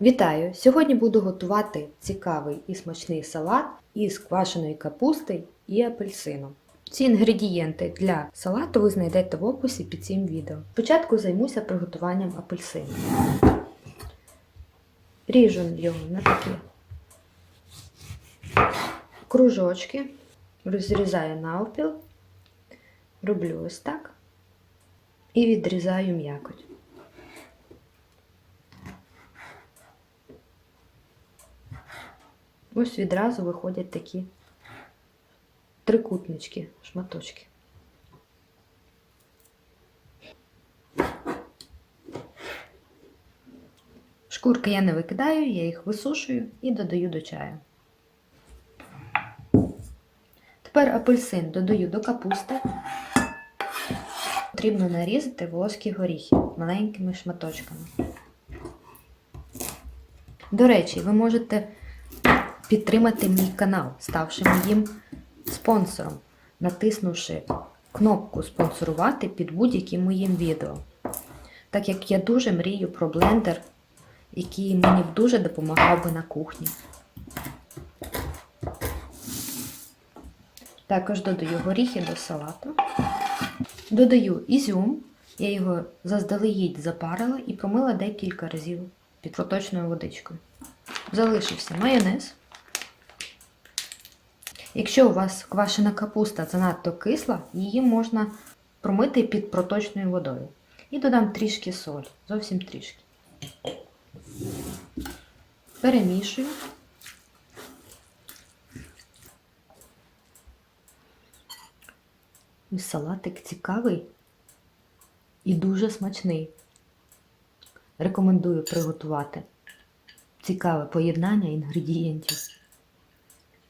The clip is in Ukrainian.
Вітаю! Сьогодні буду готувати цікавий і смачний салат із квашеної капусти і апельсину. Ці інгредієнти для салату ви знайдете в описі під цим відео. Спочатку займуся приготуванням апельсину. Ріжу його на такі кружочки, розрізаю навпіл, роблю ось так і відрізаю м'якоть. Ось відразу виходять такі трикутнички, шматочки. Шкурки я не викидаю, я їх висушую і додаю до чаю. Тепер апельсин додаю до капусти. Потрібно нарізати волоські горіхи маленькими шматочками. До речі, ви можете підтримати мій канал, ставши моїм спонсором, натиснувши кнопку спонсорувати під будь-яким моїм відео. Так як я дуже мрію про блендер, який мені дуже допомагав би на кухні. Також додаю горіхи до салату. Додаю ізюм, я його заздалегідь запарила і промила декілька разів під проточною водичкою. Залишився майонез. Якщо у вас квашена капуста занадто кисла, її можна промити під проточною водою. І додам трішки солі, зовсім трішки. Перемішую. Ось салатик цікавий і дуже смачний. Рекомендую приготувати цікаве поєднання інгредієнтів.